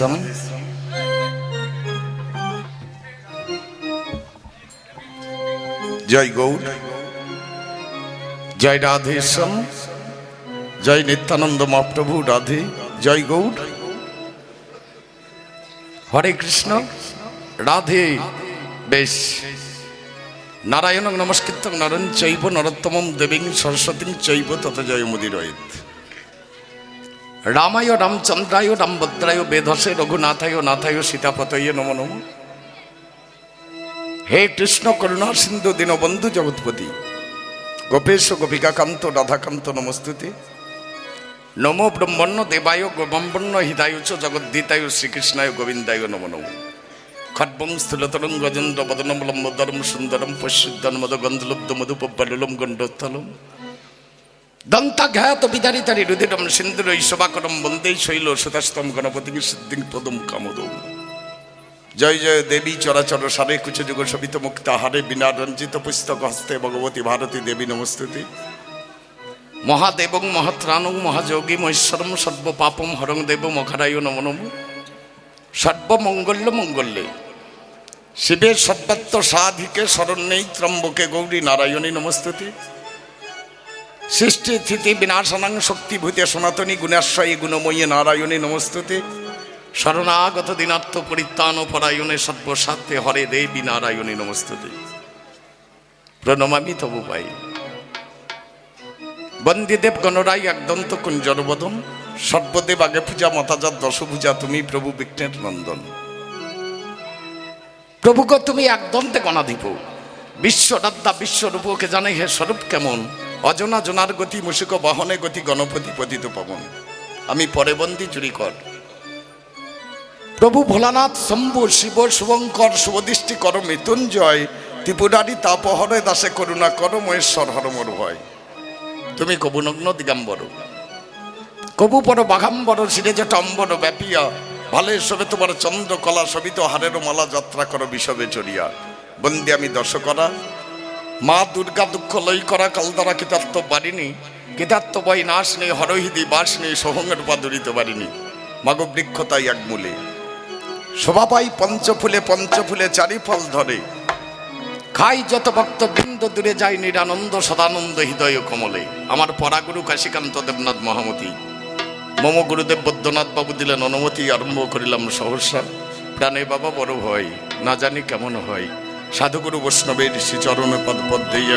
রাধেশ্যাম জয় গৌর জয় রাধেশ্যাম জয় নিত্যানন্দ মহাপ্রভু রাধে জয় গৌর হরে কৃষ্ণ রাধে বেশ নারায়ণ নমস্কৃত নরণ চৈব নরোত্তমম দেবীং সরস্বতী চৈব তত জয় মুদিরয়েত রামায় রামচন্দ্রায় রামভদ্রায় বেধসে রঘুনাথায় নাথায় সীতাপতয় নম নম। হে কৃষ্ণ করুণা সিন্ধু দীনবন্ধু জগৎপতি। গোপেশ গোপিকাকান্ত রাধাকান্ত নমস্তুতে। নমো ব্রহ্মণ্য দেবায় গোবম্বন্য হৃদায় চ জগদ্দিতায় শ্রীকৃষ্ণায় গোবিন্দায় নম নম। খড্বং স্থূলতরং গজেন্দ্র বদনম লম্বোদরম সুন্দরম পশুদ্ধন মদ গন্ধলব্ধ মধুপব্বলুলম গণ্ডোত্তলম দন্তাঘাত বিদারিতারি রুদিরম সিন্ধুর শোভাকরম বন্দে শৈল সুতাস্তম গণপতি সিদ্ধিং পদম কামদম। জয় জয় দেবী চরাচর সারে কুচ যুগ শোভিত মুক্তা হারে বিনা রঞ্জিত পুস্তক হস্তে ভগবতী ভারতী দেবী নমস্তুতি। মহাদেবং মহাত্রাণং মহাযোগী মহেশ্বরম সর্বপাপম হরং দেব মখারায় নম নম। সর্বমঙ্গল্য মঙ্গল্যে। শিবের সর্বাত্ম সাধিকে শরণ্যেই ত্রম্বকে গৌরী নারায়ণী নমস্তুতি। সৃষ্টি স্থিতি বিনাশনাং শক্তিভূতে সনাতনী গুণাশ্রয়ী গুণময়ী নারায়ণী নমস্তুতে। শরণাগত দিনাত্ম পরিত্রাণ পরায়ণে সর্বসাধ্যে হরে দেবী নারায়ণী নমস্তুতে। প্রণমামি তবু পাই। বন্দিদেব গণরাই একদন্ত কুঞ্জরবদন সর্বদেব আগে পূজা মতাজাত দশভূজা, তুমি প্রভু বিঘ্নের নন্দন। প্রভুকে তুমি একদন্তে গণাধিপ বিশ্বরাদ্দা বিশ্বরূপকে জানে হে স্বরূপ কেমন অজনা জনার গতি মুসিক বহনে গতি গণপতি পতিত পবন। আমি পরে বন্দি চুরি কর প্রভু ভোলানাথ, শম্ভু, শিব, শুভঙ্কর, শুভদৃষ্টি কর, মৃত্যুঞ্জয় ত্রিপুরারি তাপহরে দাসে করুণা কর, মহেশ্বর হরমর ভয়। তুমি কবুনগ্ন দিগাম্বর। কবু পর বাঘাম্বর যে টম্বর ব্যাপিয়া, ভালে সবে তোমার চন্দ্রকলা সবিত হারের মালা যাত্রা করো বিষবে চড়িয়া। বন্দি আমি দশ করা মা দুর্গা দুঃখ লই করা কালদারা কিতাত্ম বারিনি কিতাত্ম বই নাশ নেই হরহিদি বাস নেই সহঙ্গের পা দূরিত বারিনি মাগো বৃক্ষ তাই এক মূলে। শোভা পাই পঞ্চফুলে পঞ্চফুলে চারি ফল ধরে। খাই যত ভক্ত বৃন্দ দূরে যাই নিরানন্দ সদানন্দ হৃদয় কমলে। আমার পরাগুরু কাশীকান্ত দেবনাথ মহামতি। মম গুরুদেব বৈদ্যনাথ বাবু দিলেন অনুমতি, আরম্ভ করিলাম সহসা। প্রাণে বাবা বড় হয় না জানি কেমন হয়। সাধুগুরু বৈষ্ণবের শ্রীচরণ পদ পদ দেই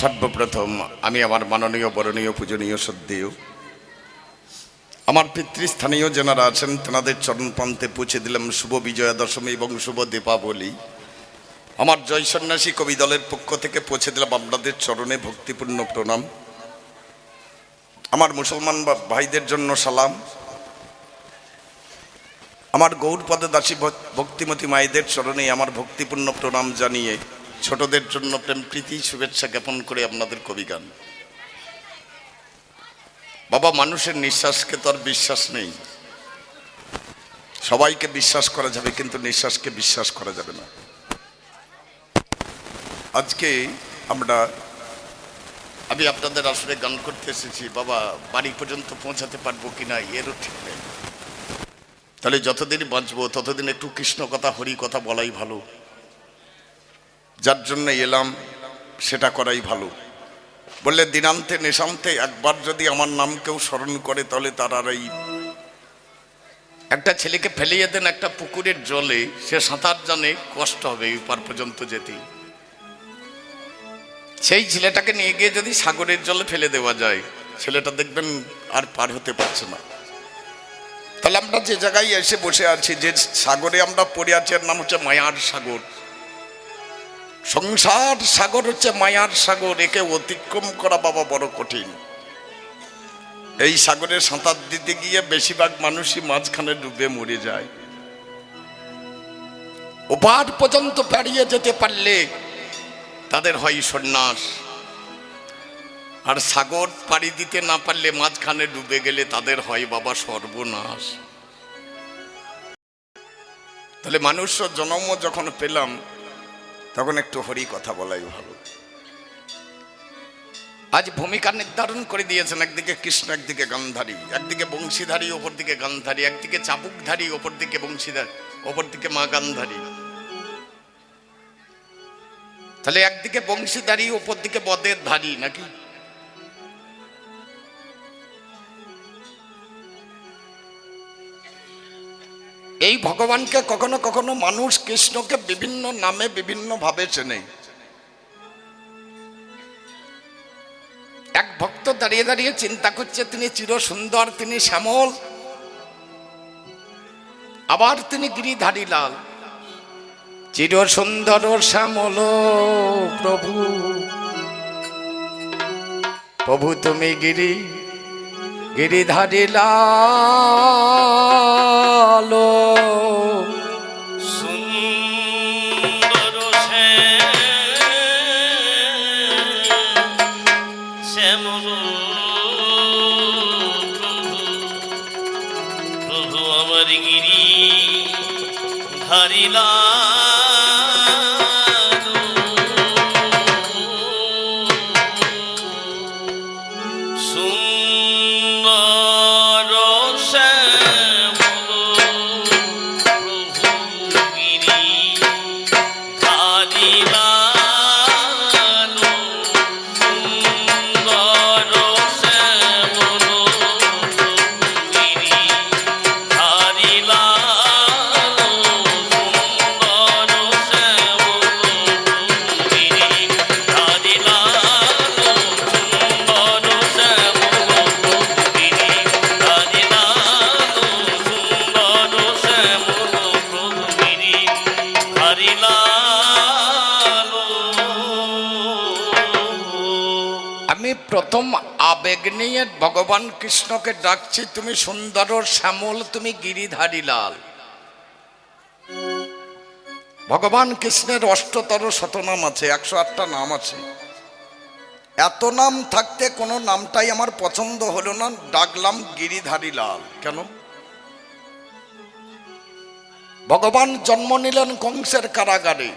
সর্বপ্রথম আমি আমার মাননীয়, বরণীয়, পূজনীয়, শ্রদ্ধেয়। আমার পিতৃস্থানীয় যেনারা আছেন, তেনাদের চরণপ্রান্তে পৌঁছে দিলাম শুভ বিজয়া দশমী এবং শুভ দীপাবলি। আমার জয় সন্ন্যাসী কবি দলের পক্ষ থেকে পৌঁছে দিলাম আপনাদের চরণে ভক্তিপূর্ণ প্রণাম। আমার মুসলমান ভাইদের জন্য সালাম। আমার গৌরপদ দাসী ভক্তিমতী মায়েদের চরণে আমার ভক্তিপূর্ণ প্রণাম জানিয়ে ছোটদের জন্য প্রেম, প্রীতি, শুভেচ্ছা জ্ঞাপন করে আপনাদের কবি গান। বাবা, মানুষের নিঃশ্বাসকে তো আর বিশ্বাস নেই। সবাইকে বিশ্বাস করা যাবে, কিন্তু নিঃশ্বাসকে বিশ্বাস করা যাবে না। আজকে আমরা, আমি আপনাদের আসলে গান করতে এসেছি। বাবা, বাড়ি পর্যন্ত পৌঁছাতে পারব কিনা এরও ঠিক নেই। তাহলে যতদিন বাঁচবো, ততদিন একটু কৃষ্ণ কথা হরি কথা বলাই ভালো। যার জন্য এলাম, সেটা করাই ভালো। বললে, দিনান্তে নেশান্তে একবার যদি আমার নাম কেউ স্মরণ করে, তাহলে তার আর এই একটা ছেলেকে ফেলিয়ে দেন একটা পুকুরের জলে, সে সাঁতার জানে কষ্ট হবে এই পার পর্যন্ত যেতে সেই ছেলেটাকে নিয়ে গিয়ে যদি সাগরের জলে ফেলে দেওয়া যায়, ছেলেটা দেখবেন আর পার হতে পারছে না। তাহলে আমরা যে জায়গায় এসে বসে আছি, যে সাগরে আমরা পড়ে আছি, এর নাম হচ্ছে মায়ার সাগর। সংসার সাগর হচ্ছে মায়ার সাগর, একে অতিক্রম করা বাবা বড় কঠিন। এই সাগরে সাঁতার দিতে গিয়ে বেশিরভাগ মানুষই মাঝখানে ডুবে মরে যায়। ওপার পর্যন্ত পেরিয়ে যেতে পারলে তাদের হয় সন্ন্যাস। আর সাগর পাড়ি দিতে না পারলে মাঝখানে ডুবে গেলে তাদের হয় বাবা সর্বনাশ। তাহলে মানুষ জন্ম যখন পেলাম তখন একটু হরি কথা বলাই ভালো। আজ ভূমিকা নির্ধারণ করে দিয়েছেন একদিকে কৃষ্ণ, একদিকে গান্ধারী। একদিকে বংশীধারী ওপর দিকে গান্ধারী। একদিকে চাবুকধারী ওপর দিকে বংশীধারী ওপর দিকে মা গান্ধারী। তাহলে একদিকে বংশীধারী ওপর দিকে বদের ধারী নাকি? এই ভগবানকে কখনো কখনো মানুষ কৃষ্ণকে বিভিন্ন নামে বিভিন্ন ভাবে চেনে। এক ভক্ত দাঁড়িয়ে দাঁড়িয়ে চিন্তা করছে, তিনি চির সুন্দর তিনি শ্যামল। আবার তিনি গিরিধারী লাল। চির সুন্দর শ্যামল প্রভু। প্রভু তুমি গিরি গিরিধারী লাল। সুন্দর প্রভু আমার গিরি ধারিলা কৃষ্ণকে ডাকছি, তুমি সুন্দর শ্যামল, তুমি গিরিধারী লাল। ভগবান কৃষ্ণের অষ্টতর শতনাম আছে, একশো আটটা নাম আছে। এত নাম থাকতে কোনো নামটাই আমার পছন্দ হলো না, ডাকলাম গিরিধারী লাল। কেন? ভগবান জন্ম নিলেন কংসের কারাগারে।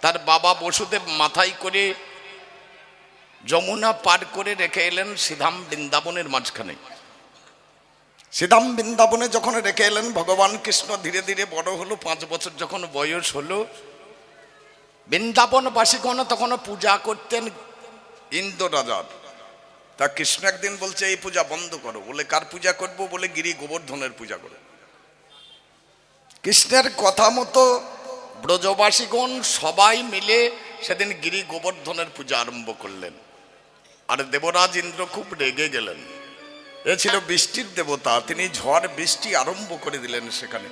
তার বাবা বসুদেব মাথায় করে যমুনা পার করে রেখে এলেন সিধাম বৃন্দাবনের মাঝখানে। সিধাম বৃন্দাবনে যখন রেখে এলেন, ভগবান কৃষ্ণ ধীরে ধীরে বড় হলো, পাঁচ বছর যখন বয়স হলো, বৃন্দাবনবাসীগণ তখন পূজা করতেন ইন্দ্র রাজার তা কৃষ্ণ একদিন বলছে, এই পূজা বন্ধ করো। বলে, কার পূজা করব? বলে, গিরি গোবর্ধনের পূজা করো। কৃষ্ণের কথা মতো ব্রজবাসীগণ সবাই মিলে সেদিন গিরি গোবর্ধনের পূজা আরম্ভ করলেন। আর দেবরাজ ইন্দ্র খুব রেগে গেলেন। এ ছিল বৃষ্টির দেবতা, তিনি ঝড়, বৃষ্টি আরম্ভ করে দিলেন সেখানে।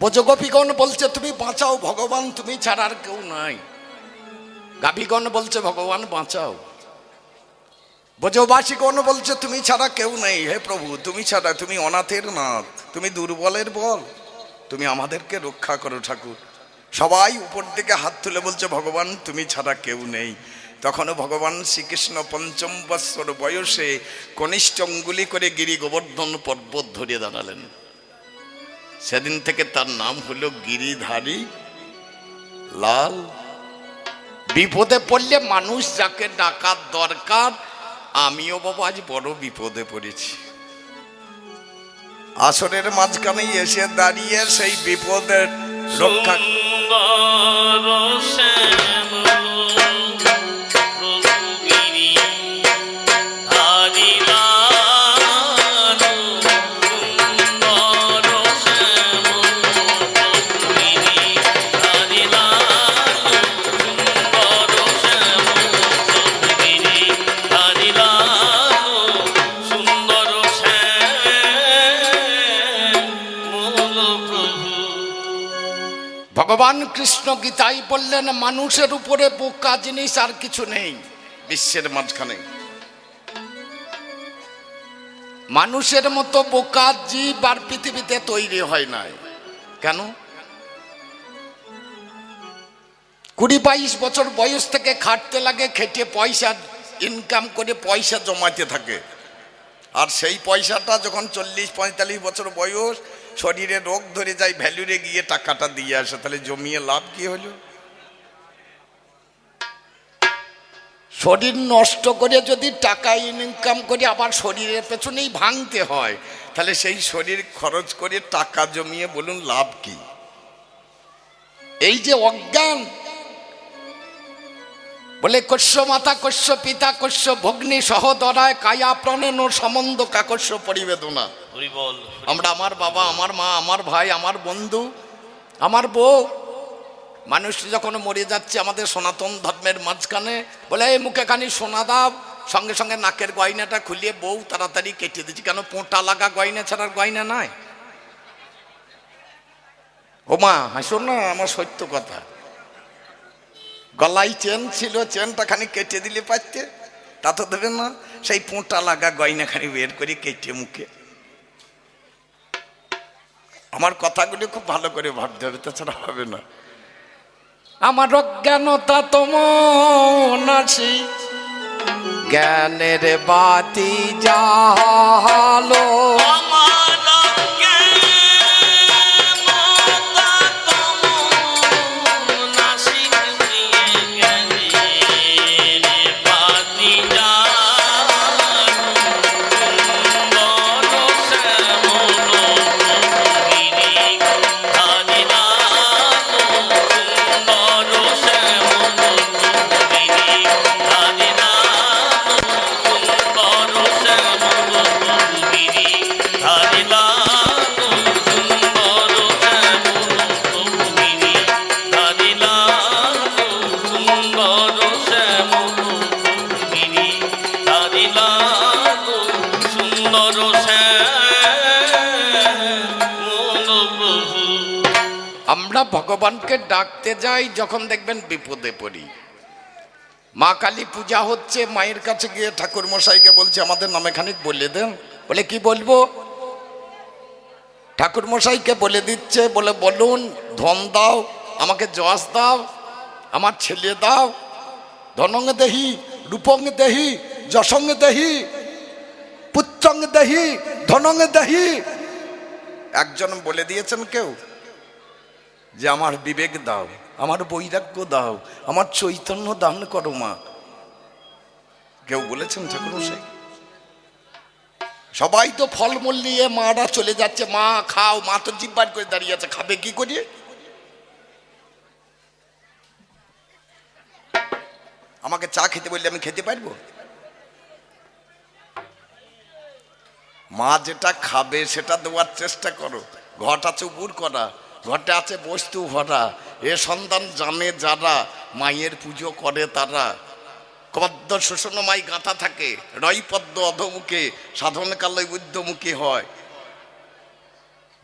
ব্রজগোপীগণ বলছে, তুমি বাঁচাও ভগবান, তুমি ছাড়া আর কেউ নাই। গাভীগণ বলছে, ভগবান, বাঁচাও। ব্রজবাসীগণ বলছে, তুমি ছাড়া কেউ নেই। হে প্রভু, তুমি ছাড়া, তুমি অনাথের নাথ, তুমি দুর্বলের বল। তুমি আমাদেরকে রক্ষা করো ঠাকুর। সবাই উপর দিকে হাত তুলে বলছে, ভগবান, তুমি ছাড়া কেউ নেই। তখনও ভগবান শ্রীকৃষ্ণ পঞ্চম বৎসর বয়সে কনিষ্ঠ অঙ্গুলি করে গিরি গোবর্ধন পর্বত ধরিয়ে দাঁড়ালেন। সেদিন থেকে তার নাম হলো গিরিধারী লাল। বিপদে পড়লে মানুষ যাকে ডাকার দরকার, আমিও বাবা আজ বড় বিপদে পড়েছি। আসরের মাঝখানেই এসে দাঁড়িয়ে সেই বিপদের রক্ষা কৃষ্ণ গীতাই বললেন মানুষের উপরে বোকা জিনিস আর কিছু নেই। বিশ্বের মাঝখানে। মানুষের মতো বোকা জীব আর পৃথিবীতে তৈরি হয় নাই। কেন? কুড়ি বাইশ বছর বয়স থেকে খাটতে লাগে খেটে পয়সা ইনকাম করে পয়সা জমাতে থাকে। আর সেই পয়সাটা যখন চল্লিশ পঁয়তাল্লিশ বছর বয়স শরীরে রোগ ধরে যায়, ভ্যালুরে গিয়ে টাকাটা দিয়ে আসে, তাহলে জমিয়ে লাভ কি হলো? শরীর নষ্ট করে যদি টাকা ইনকাম করে আবার শরীরের পেছনেই ভাঙতে হয়, তাহলে সেই শরীর খরচ করে টাকা জমিয়ে বলুন লাভ কি? এই যে অজ্ঞান, বলে কস্য মাতা, কস্য পিতা, কস্য ভগ্নি, সহদরায় কায়া প্রণেন সম্বন্ধ, কাকস্য পরিবেদনা। আমরা আমার বাবা, আমার মা, আমার ভাই, আমার বন্ধু, আমার বউ। মানুষ যখন মরে যাচ্ছে আমাদের সনাতন ধর্মের মাঝখানে, বলে, এই মুখে খানি সোনা দাও। সঙ্গে সঙ্গে নাকের গয়নাটা খুলিয়ে বউ তাড়াতাড়ি কেটে দিচ্ছি কেন পোঁটা লাগা গয়না ছাড়ার গয়না নাই? ও মা, হাসো না, আমার সত্য কথা। গলায় চেন ছিল, চেনটা খানি কেটে দিলে পারতে। তা তো দেবে না। সেই পোঁটা লাগা গয়না খানি বের করে কেটে মুখে। আমার কথাগুলি খুব ভালো করে ভাবতে হবে তাছাড়া হবে না। আমার অজ্ঞানতা তোমাশি জ্ঞানের বাতি জালো আমার ভগবানকে ডাকতে যাই, যখন দেখবেন বিপদে পড়ি। মা কালী পূজা হচ্ছে, মায়ের কাছে গিয়ে ঠাকুর মশাইকে বলছে, আমাদের নামে খানিক বলে দেন। বলে, কি বলব? ঠাকুর মশাইকে বলে দিচ্ছে, বলে, বলুন, ধন দাও, আমাকে যশ দাও, আমার ছেলে দাও ধনঙ্গ দেহি রূপঙ্গ দেহি যশঙ্গ দেহি পুত্রঙ্গ দেহি ধনঙ্গ দেহি। একজন বলে দিয়েছেন কেউ? যে আমার বিবেক দাও, আমার বৈরাগ্য দাও, আমার চৈতন্য দান করো মা। কেউ বলেছেন ঠাকুর সে সবাই তো ফলমূল নিয়ে মারা চলে যাচ্ছে। মা, খাও, মা তো জিব্বার করে দাঁড়িয়ে আছে, খাবে কি করে? আমাকে চা খেতে বললে আমি খেতে পারব? মা যেটা খাবে, সেটা দেওয়ার চেষ্টা করো। ঘট উপুর করা। ঘটে আছে বস্তু ভরা। এ সন্তান জানে যারা মায়ের পুজো করে তারা। পদ্ম শোষণ মাই গাঁথা থাকে রই পদ্ম অধমুখে সাধন কালে উদ্ধমুখী হয়।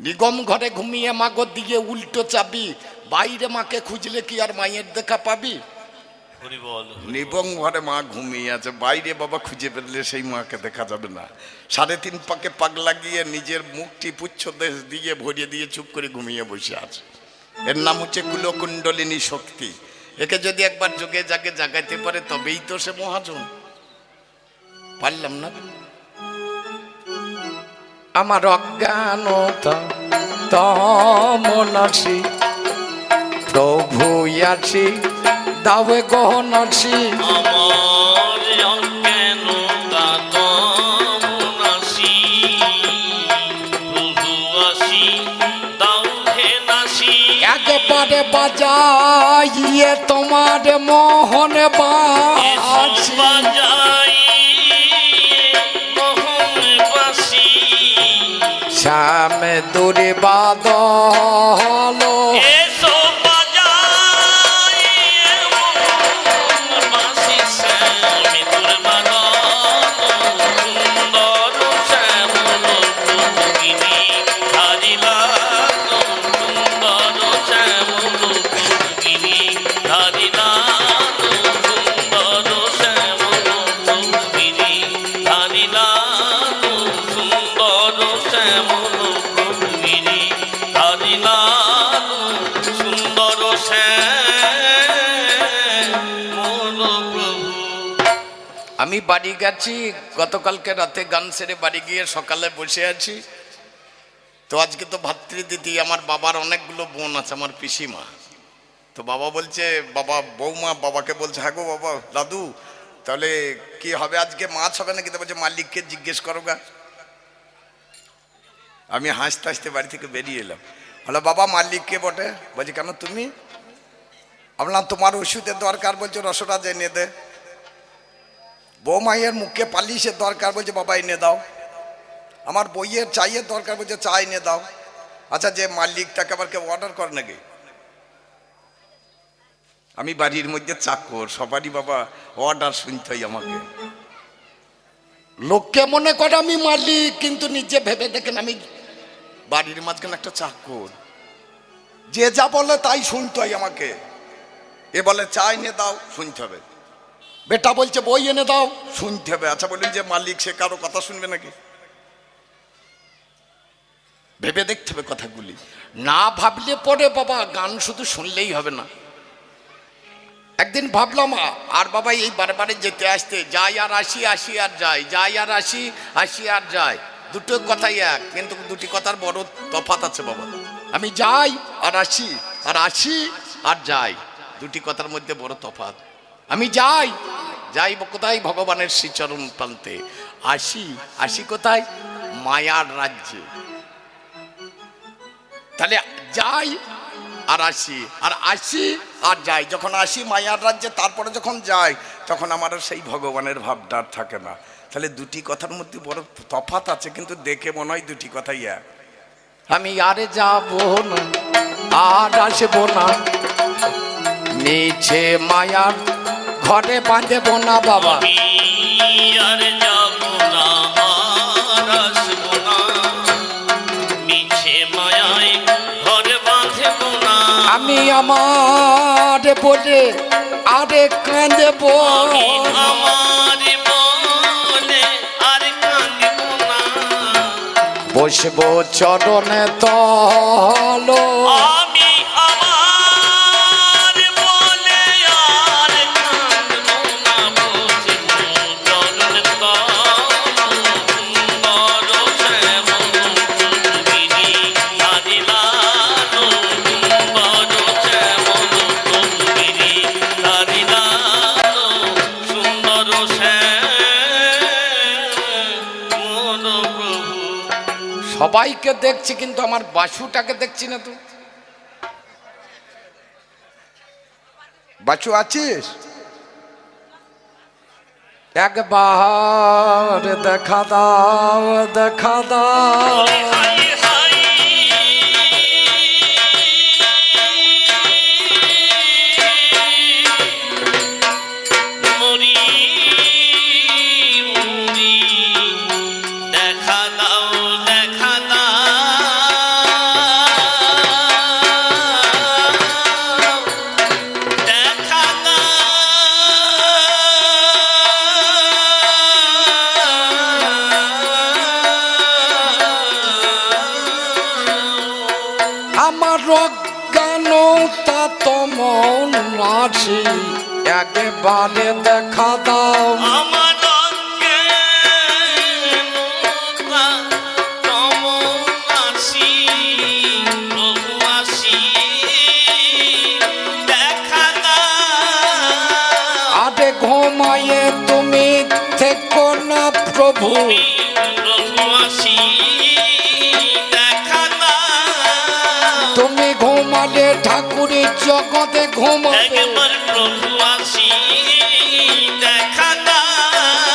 নিগম ঘরে ঘুমিয়ে মাগো দিয়ে উল্টো চাবি বাইরে মাকে খুঁজলে কি আর মায়ের দেখা পাবি? নিবং ঘরে মা ঘুমিয়ে আছে বাইরে বাবা খুঁজে পেলে সেই মাকে দেখা যাবে না। সাড়ে তিন পাকে পাক লাগিয়ে নিজের মুখটি পুচ্ছ দেশ দিয়ে ভরিয়ে দিয়ে চুপ করে ঘুমিয়ে বসে আছে। এর নাম হচ্ছে কুলকুণ্ডলিনী শক্তি। একে যদি একবার যোগে জাগে জাগাইতে পারে, তবেই তো সে মহাজন। পারলাম না। আমার অজ্ঞানতা তমনাসি প্রভু আসি দাবে গহনাসি আমার বাজাইয়ে তোমার মোহন বাসি শ্যামে দূরে বাদল গেছি গতকালকে রাতে গান সেরে বাড়ি গিয়ে সকালে বসে আছি। তো আজকে তো ভাতৃদিদি আমার বাবার অনেকগুলো বোন আছে, আমার পিসিমা। তো বাবা বলছে, বাবা, বৌমা, বাবাকে বলছে হ্যাঁ গো বাবা, দাদু, তাহলে কি হবে আজকে? মাছ হবে নাকি? তো বলছে, মালিককে জিজ্ঞেস করো গা। আমি হাসতে হাসতে বাড়ি থেকে বেরিয়ে এলাম। হলো বাবা, মালিককে বটে? বলছি, কেন তুমি? আপনার তোমার ওষুধের দরকার। বলছে, রসরাজ এনে দে। বৌমাইয়ের মুখে পালিশের দরকার বলছে, বাবা, এনে দাও। আমার বইয়ের চাইয়ের দরকার বলছে, চা এনে দাও। আচ্ছা যে মালিক তাকে আবার কেউ অর্ডার করে নাকি? আমি বাড়ির মধ্যে চাকর, সবারই বাবা অর্ডার শুনতে হয় আমাকে। লোককে মনে করে আমি মালিক, কিন্তু নিজে ভেবে দেখেন আমি বাড়ির মাঝখানে একটা চাকর। যে যা বলে তাই শুনতে হয় আমাকে। এ বলে, চা এনে দাও, শুনতে হবে। বেটা বলছে, বই এনে দাও। শুনতে হবে। আচ্ছা বললেন যে মালিক, সে কারও কথা শুনবে নাকি? ভেবে দেখতে হবে কথাগুলি। না ভাবলে পরে বাবা, গান শুধু শুনলেই হবে না। একদিন ভাবলাম, আর বাবা এই বারবারে যেতে আসতে, যাই আর আসি আসি আর যাই যাই আর আসি আসি আর যাই। দুটো কথাই এক, কিন্তু দুটি কথার বড় তফাত আছে বাবা। আমি যাই আর আসি আর আসি আর যাই। দুটি কথার মধ্যে বড় তফাত আমি যাই যাই কোথায় ভগবানের শ্রীচরণ প্রান্তে। আসি আসি কোথায়? মায়ার রাজ্যে। তাহলে যাই আর আসি আর আসি আর যাই। যখন আসি মায়ার রাজ্যে, তারপরে যখন যাই, তখন আমার সেই ভগবানের ভাবটা থাকে না। তাহলে দুটি কথার মধ্যে বড় তফাত আছে, কিন্তু দেখে মনে হয় দুটি কথাই এক। আমি আরে যাব না, আর আসব না। নিচে মায়ার ঘরে বাঁধব না বাবা আমি আমার বলে আরে কাঁদব বসবো চরণে তল। সবাইকে দেখছি কিন্তু আমার বাসুটাকে দেখছি না তুই। বাসু আছিস? একবার দেখা দাও দেখা দাও। ঘুমায়ে তুমি থেকো প্রভু। তুমি ঘুমালে ঠাকুরের জগতে ঘুমাবে।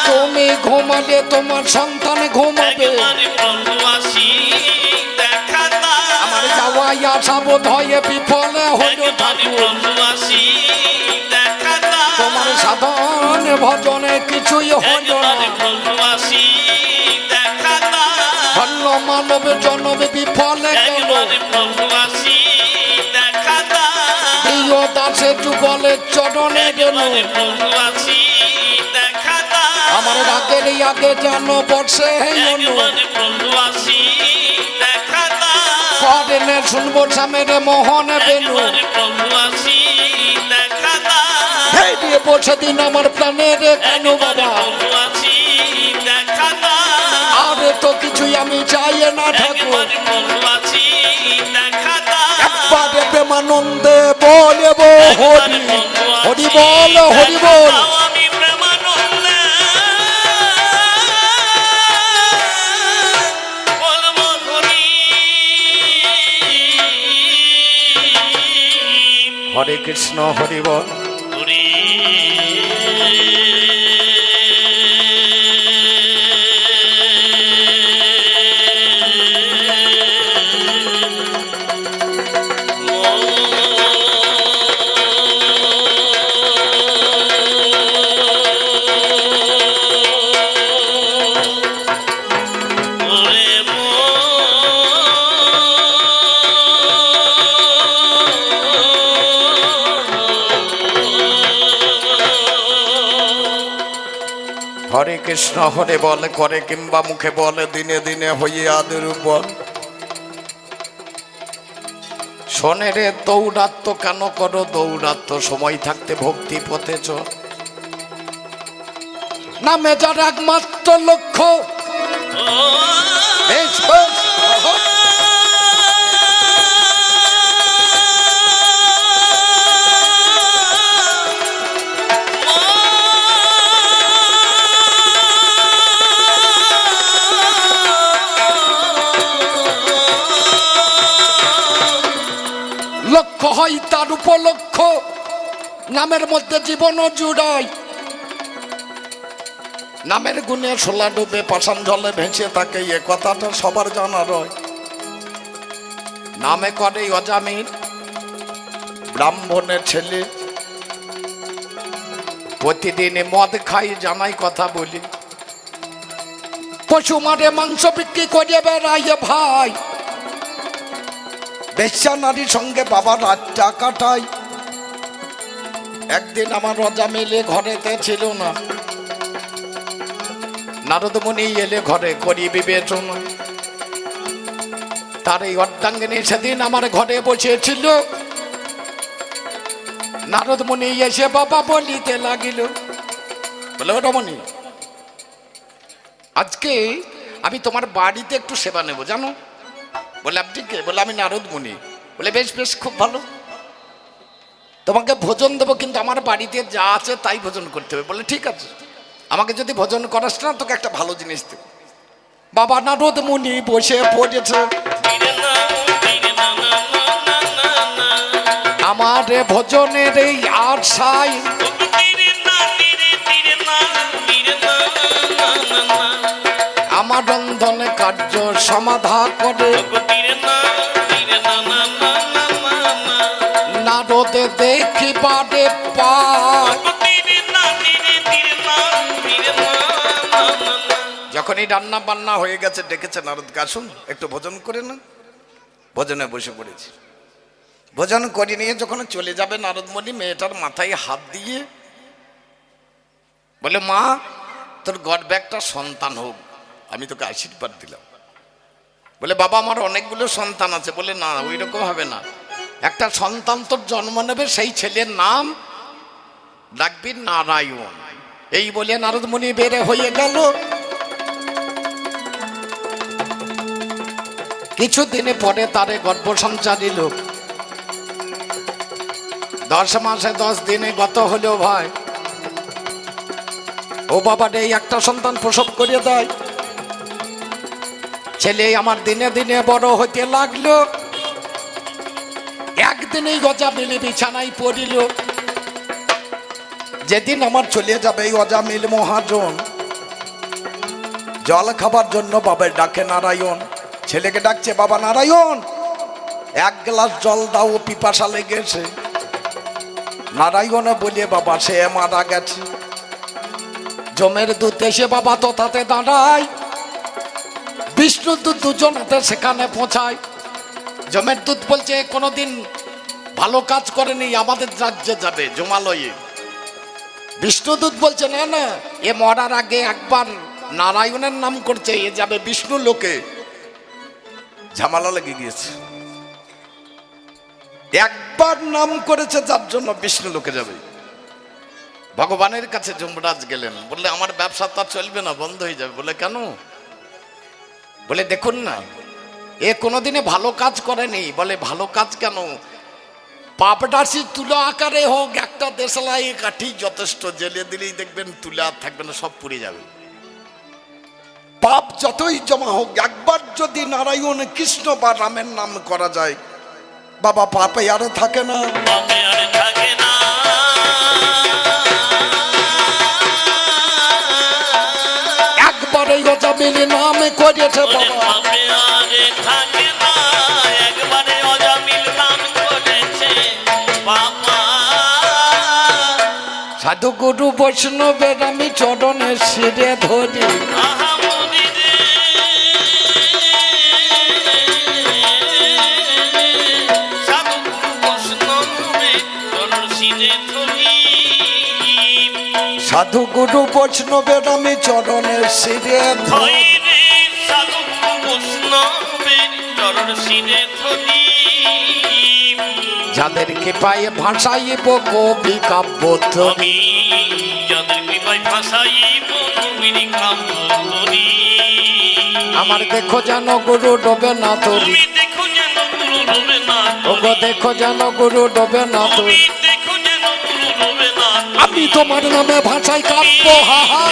তুমি ঘুমালে তোমার সন্তান ঘুমাবে। প্রভু আমার যাওয়াই আশা বোধ হয়ে বিফলে দাও তোমার সাধন ভজনে কিছুই দাও ধন্য মানব জনম বিফলে প্রিয় দাসে যুগলের চরণে গেল। আমার রাগের আগে যেন বর্ষে হলো করেনে শুনব স্বামীর মোহন এই দিয়ে বসে দিন আমার প্রাণের কেন বাবা। আরে তো কিছুই আমি চাই না ঠাকুর। একবারে প্রেমানন্দে বলব হরি হরি বল হরি বল। হরে কৃষ্ণ হরিব হরি কৃষ্ণ হরে বল করে কিংবা মুখে বলে দিনে দিনে হইয়ে আদের উপর শোনে রে দৌড়াত্ম কেন করো? দৌড়াত্ম সময় থাকতে ভক্তি পথে চল। নামে যার একমাত্র লক্ষ্য নামের মধ্যে জীবন জুড়াই। নামের গুণে সোলা ডুবে, পাষাণ জলে ভেসে থাকে, এ কথাটা সবার জানা রয়। নামে করে অজামির ব্রাহ্মণের ছেলে। প্রতিদিনে মদ খাই, জানাই কথা বলি। পশু মারে মাংস বিক্রি করে বেড়াইয়ে ভাই। বেশ্যা নারীর সঙ্গে বাবা রাতটা কাটাই। একদিন আমার রজা মেলে ঘরেতে ছিল না। নারদমণি এলে ঘরে করি বিবেচনা। তার এই অর্ধাঙ্গিনী সেদিন আমার ঘরে বসেছিল। নারদমণি এসে বাবা বলিতে লাগিল, বলে রমণী, আজকে আমি তোমার বাড়িতে একটু সেবা নেব, জানো? বলে, আপনি কে? বলে, আমি নারদ মুনি বলে, বেশ বেশ, খুব ভালো। তোমাকে ভোজন দেবো, কিন্তু আমার বাড়িতে যা আছে তাই ভোজন করতে হবে। বলে, ঠিক আছে। আমাকে যদি ভোজন করাস না, তোকে একটা ভালো জিনিস দেব। বাবা নারদ মুনি বসে পড়েছে। আমার ভোজনের এই আশাই আমার রন্ধনে কার্য সমাধা করে। নারদে দেখি বাড়ে পায় যখনই রান্না বান্না হয়ে গেছে, ডেকেছে নারদকে আসুন, একটু ভোজন করে না ভোজনে বসে পড়েছি। ভোজন করে নিয়ে যখন চলে যাবে নারদমণি, মেয়েটার মাথায় হাত দিয়ে বলে, মা, তোর গর্বে একটা সন্তান হোক, আমি তোকে আশীর্বাদ দিলাম। বলে, বাবা, আমার অনেকগুলো সন্তান আছে। বলে, না ওই রকম হবে না। একটা সন্তান তোর জন্ম নেবে, সেই ছেলের নাম ডাকবি নারায়ণ। এই বলে নারদমণি বেড়ে হয়ে গেল। কিছু দিনে পরে তারে গর্ভ সঞ্চারিল দশ মাসে দশ দিনে গত হলো ভাই। ও বাবা রে একটা সন্তান প্রসব করে দেয়। ছেলে আমার দিনে দিনে বড় হতে লাগল। একদিনেই গজা মিলে বিছানায় পড়িল। যেদিন আমার চলে যাবে এই অজা মিল মহাজন। জল খাবার জন্য বাবার ডাকে নারায়ণ। ছেলেকে ডাকছে, বাবা নারায়ণ, এক গ্লাস জল দাও, পিপাসা লেগেছে। নারায়ণ বলে, বাবা, সে মারা গেছে। জমের দুধ এসে বাবা তো তাতে দাঁড়ায়। বিষ্ণু দুধ দুজনাতে সেখানে পৌঁছায়। জমের দুধ বলছে কোনোদিন ভালো কাজ করেনি আমাদের রাজ্যে যাবে জমালয়ে। বিষ্ণুদূত বলছে না না এ মরার আগে একবার নারায়ণের নাম করছে এ যাবে বিষ্ণু লোকে। ঝামেলা লেগে গিয়েছে। একবার নাম করেছে যার জন্য বিষ্ণু লোকে যাবে। ভগবানের কাছে যমরাজ গেলেন বললে আমার ব্যবসা তো আর চলবে না বন্ধ হয়ে যাবে। বলে কেন? বলে দেখুন না এ কোনোদিনে ভালো কাজ করেনি। বলে, ভালো কাজ কেন? পাপডাসি তুলা আকারে হোক, একটা দেশলাই কাঠি যথেষ্ট। জেলে দিলেই দেখবেন তুলে থাকবে না, সব পুড়ে যাবে। পাপ যতই জমা হোক, একবার যদি নারায়ণ কৃষ্ণ বা রামের নাম করা যায়, বাবা পাপে আর থাকে না। পাপে আর থাকে না একবার এই কথা মিলে নামে করেছে বাবা নাম করেছে সাধু গুরু বৈষ্ণবের আমি চরণে শিরে ধরি। আহা সাধু গুরু বৈষ্ণবের আমি চরণে শিরে ধরি। ধৈরে সাধু বৈষ্ণবের চরণ ধরি। কবি কাব্য যাদের কৃপায় ভাষাইব নবীর কাম্য করি আমার দেখো যেন গুরু ডোবে না তরি তুমি দেখো যেন গুরু রবে না ওগো দেখো যেন গুরু ডোবে না তুমি আমি তোমার নামে ভাষায় কাব্য হা হা।